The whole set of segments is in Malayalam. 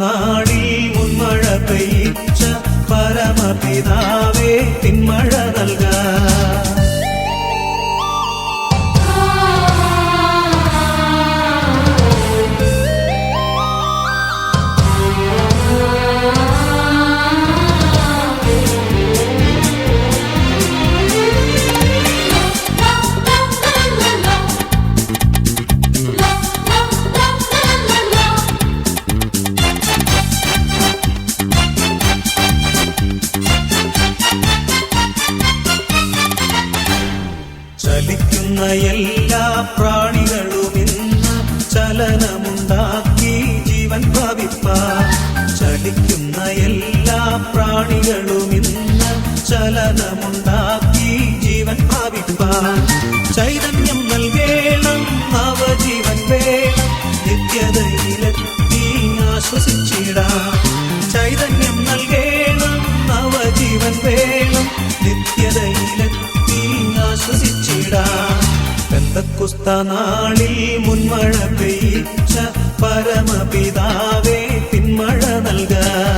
നാളിൽ മുൻമഴ പെയ്ച്ച പരമപിതാവേ തിന്മഴ നൽകാൻ പെന്തക്കുസ്ത നാളിൽ മുൻമഴ പെയ്ച്ച പരമപിതാവേ പിന്മഴ നൽകാം.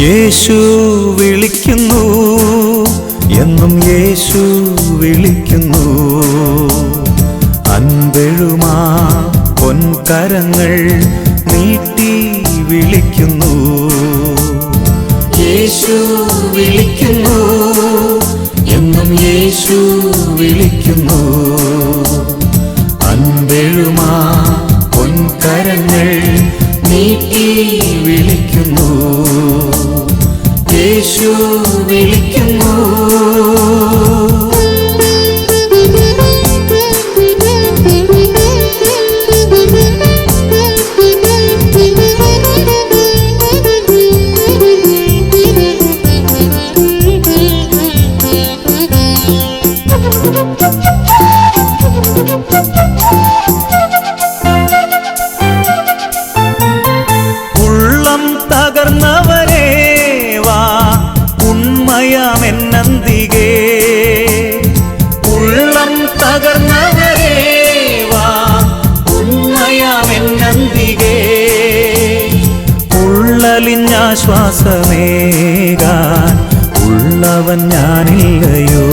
യേശു വിളിക്കുന്നു എന്നും യേശു വിളിക്കുന്നു. അൻപെഴുമാ പൊൻകരങ്ങൾ നീട്ടി വിളിക്കുന്നു. യേശു വിളിക്കുന്നു എന്നും യേശു വിളിക്കുന്നു. ഉള്ളലിഞ്ഞാശ്വാസമേകാൻ ഉള്ളവൻ ഞാനില്ലയോ?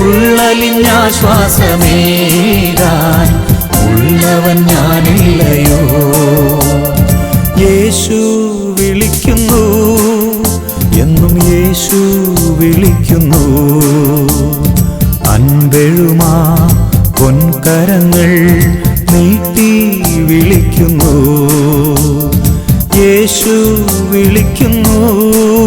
ഉള്ളലിഞ്ഞാശ്വാസമേകാൻ ഉള്ളവൻ ഞാനില്ലയോ? യേശു വിളിക്കുന്നു എന്നും യേശു വിളിക്കുന്നു. വിളിക്കുന്നു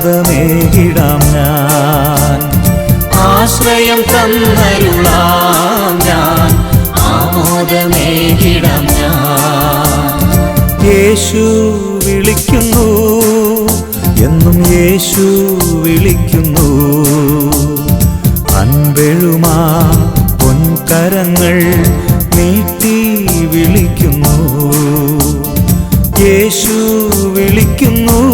ആമോദമേകിടാം ഞാൻ. ആശ്രയം തന്നരുളാം ഞാൻ. ആമോദമേകിടാം ഞാൻ. യേശു വിളിക്കുന്നു എന്നും യേശു വിളിക്കുന്നു. അൻപെഴുമാ പൊൻകരങ്ങൾ നീട്ടി വിളിക്കുന്നു. യേശു വിളിക്കുന്നു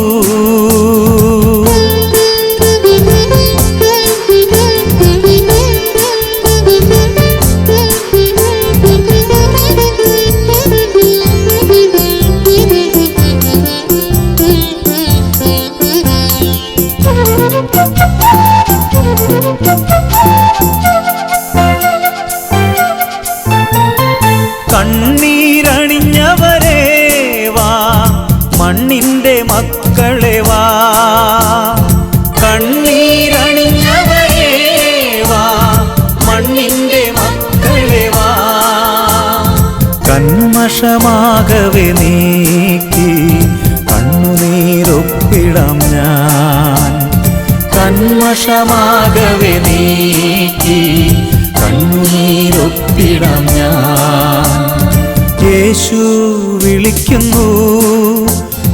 വിളിക്കുന്നു.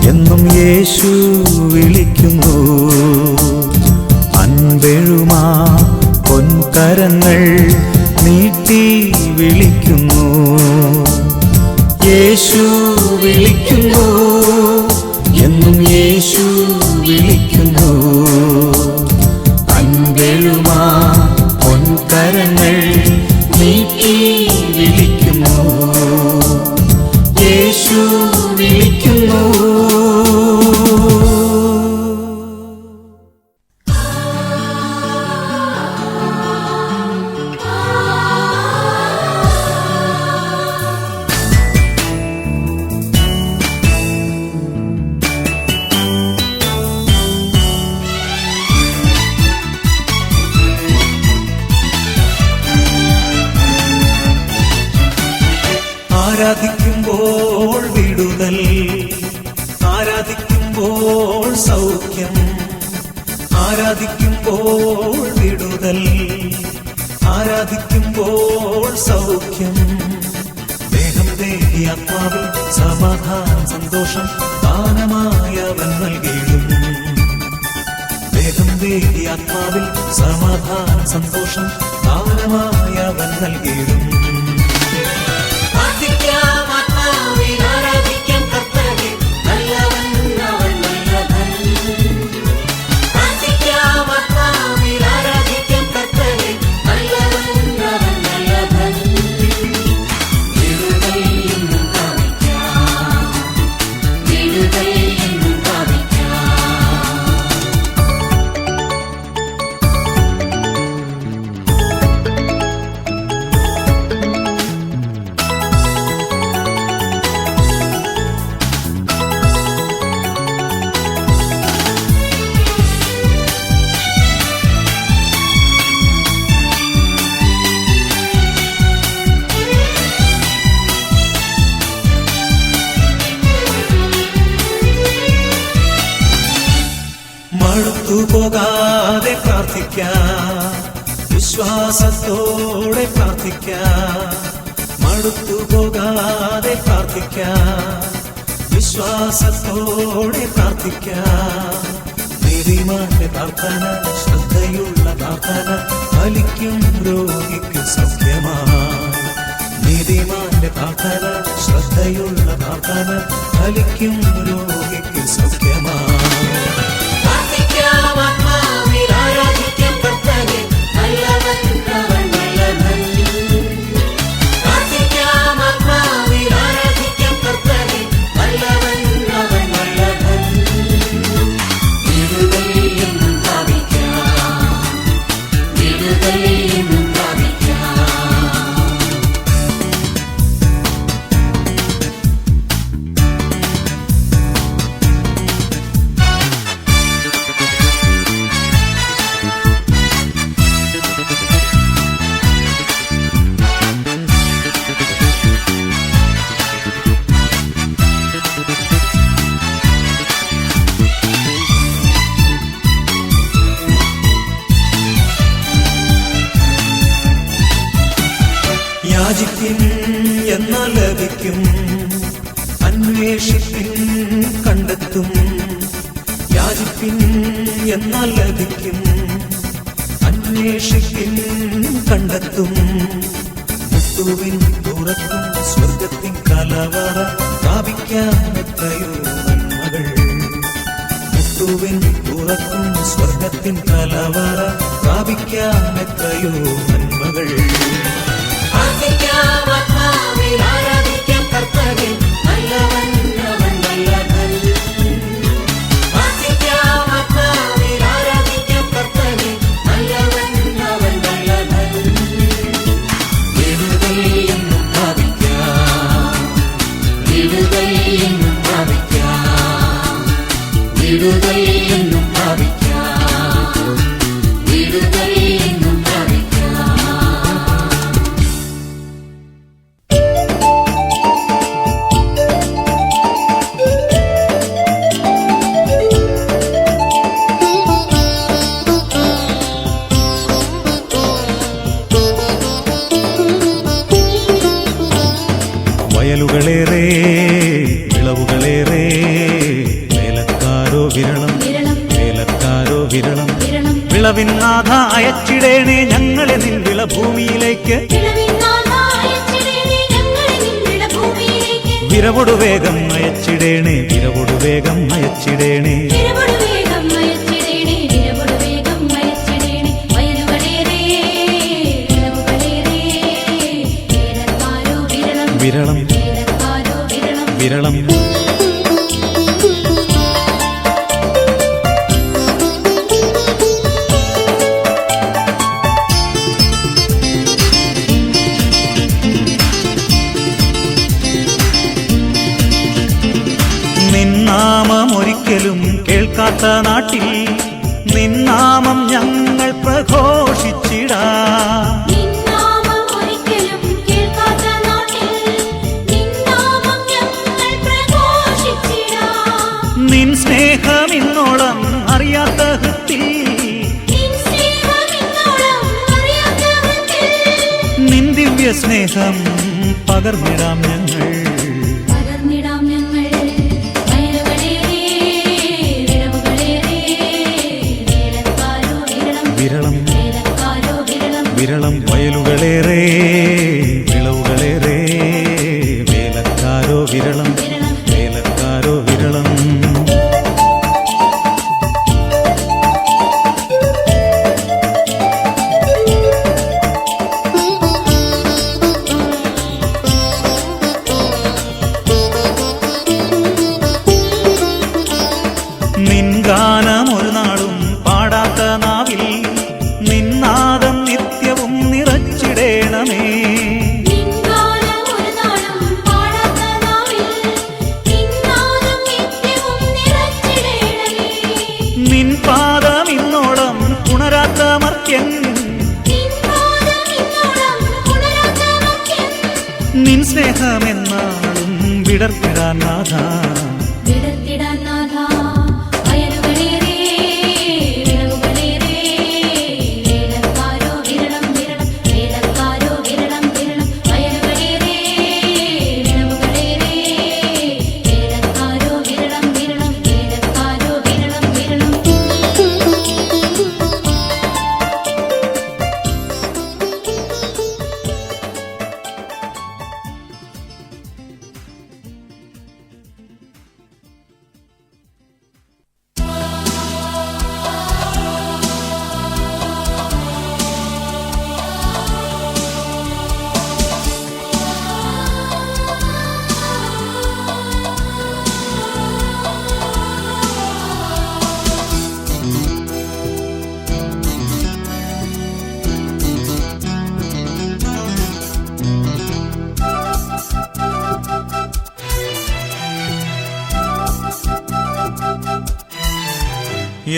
എന്നും യേശു വിളിക്കുന്നു. അൻപെഴുമാ പൊൻകരങ്ങൾ നീട്ടി വിളിക്കുന്നു. യേശു ദാനമായവൻ വിശ്വാസത്തോടെ പ്രാർത്ഥിക്ക. മടുത്തു പോകാതെ പ്രാർത്ഥിക്ക. വിശ്വാസത്തോടെ പ്രാർത്ഥിക്ക. നിരിമാന്റെ പ്രാർത്ഥന ശ്രദ്ധയുള്ള പ്രാർത്ഥന ഫലിക്കും രോഗിക്ക് സൗഖ്യമാണ് നീതിമാന്റെ പ്രാർത്ഥന ശ്രദ്ധയുള്ള പ്രാർത്ഥന ഫലിക്കും രോഗിക്ക് സൗഖ്യമാണ് വായിക്കാമെത്രയോ നന്മകൾ. വയലുകളേറെ വിളവുകളേറെ വേലക്കാരോ വിരളം വേലക്കാരോ വിരളം വിളവിനാഥ അയച്ചിടേണേ ഞങ്ങളെ നിൻ വിളഭൂമിയിലേക്ക്. വിരവോടു വേഗം അയച്ചിടേണേ വിരവോടു വേഗം അയച്ചിടേണേ. വിരളം നിന്നാമം ഒരിക്കലും കേൾക്കാത്ത നാട്ടിൽ നിന്നാമം സ്നേഹം പകർന്നിടാം ഞങ്ങൾ. പകർന്നിടാം ഞങ്ങൾ. വിരളം. വിരളം വയലുകളേറേ. സ്നേഹമെന്നാളും വിടർത്തിടാൻ നാഥ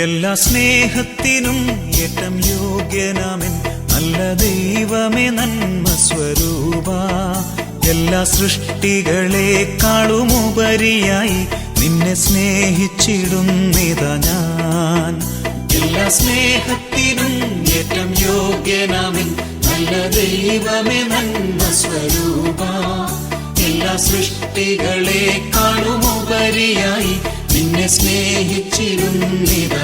എല്ലാ സ്നേഹത്തിനും ഏറ്റം യോഗ്യനാമൻ. നല്ല ദൈവമേ നന്മ സ്വരൂപ. എല്ലാ സൃഷ്ടികളെക്കാളും ഉപരിയായി നിന്നെ സ്നേഹിച്ചിടുന്നിതാ ഞാൻ. എല്ലാ സ്നേഹത്തിനും ഏറ്റം യോഗ്യനാമൻ. നല്ല ദൈവമേ നന്മ സ്വരൂപ. എല്ലാ സൃഷ്ടികളെക്കാളും ഉപരിയായി നിന്നെ സ്നേഹിച്ചിരുന്നിത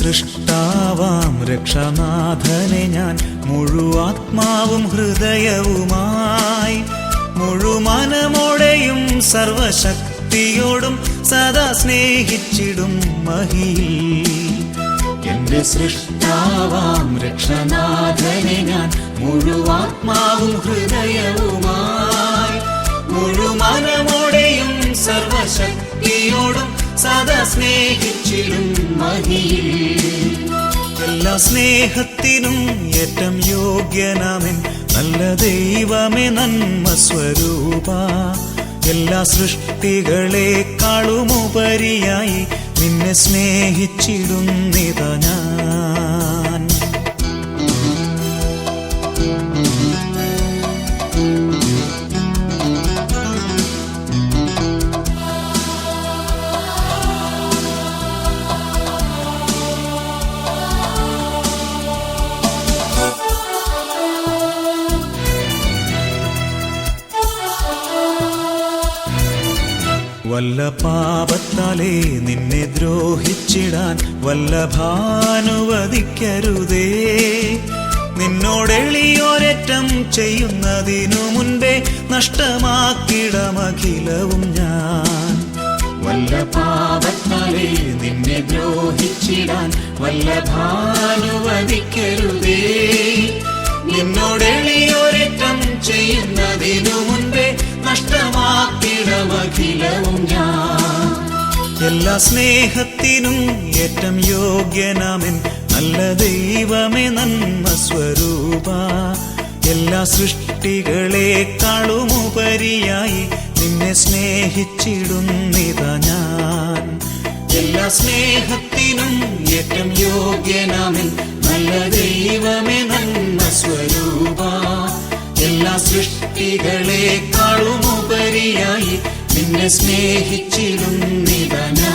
സൃഷ്ടാവാം രക്ഷനാഥനെ ഞാൻ. മുഴുവാത്മാവും ഹൃദയവുമായി. മുഴുമനമോടെയും സർവശക്തിയോടും സദാ സ്നേഹിച്ചിടും മഹി എന്റെ സൃഷ്ടാവാം രക്ഷനാഥനെ ഞാൻ. മുഴുവാത്മാവും ഹൃദയവുമായി. മുഴുമനമോടെയും സർവശക്തിയോടും സദാ സ്നേഹിച്ചിടും സ്നേഹത്തിനും ഏറ്റം യോഗ്യനാമൻ. നല്ല ദൈവമേ നന്മ സ്വരൂപ. എല്ലാ സൃഷ്ടികളെക്കാളും ഉപരിയായി നിന്നെ സ്നേഹിച്ചിടുന്നിതാ ഞാൻ. വല്ല പാപത്താലേ നിന്നെ ദ്രോഹിച്ചിടാൻ വല്ല ഭാനുവദിക്കരുതേ. നിന്നോടെളിയോരറ്റം ചെയ്യുന്നതിനു മുൻപേ നഷ്ടമാക്കിടമഖിലവും ഞാൻ. വല്ല പാപത്താലേ നിന്നെ ദ്രോഹിച്ചിടാൻ വല്ല ഭാനുവദിക്കരുതേ. നിന്നോടെളിയോരറ്റം ചെയ്യുന്നതിനു മുൻപേ നഷ്ടമാക്കിടമഖിലവും ഞാൻ. എല്ലാ സ്നേഹത്തിനും ഏറ്റം യോഗ്യനാമൻ നല്ല ദൈവമേ നന്മ സ്വരൂപ. എല്ലാ സൃഷ്ടികളെക്കാളും ഉപരിയായി നിന്നെ സ്നേഹിച്ചിടുന്നിത ഞാൻ. എല്ലാ സ്നേഹത്തിനും ഏറ്റം യോഗ്യനാമൻ നല്ല ദൈവമേ നന്മ സ്വരൂപ. എല്ലാ സൃഷ്ടികളെക്കാളുമുപരിയായി നിന്നെ സ്നേഹിച്ചിരുന്നിതനാ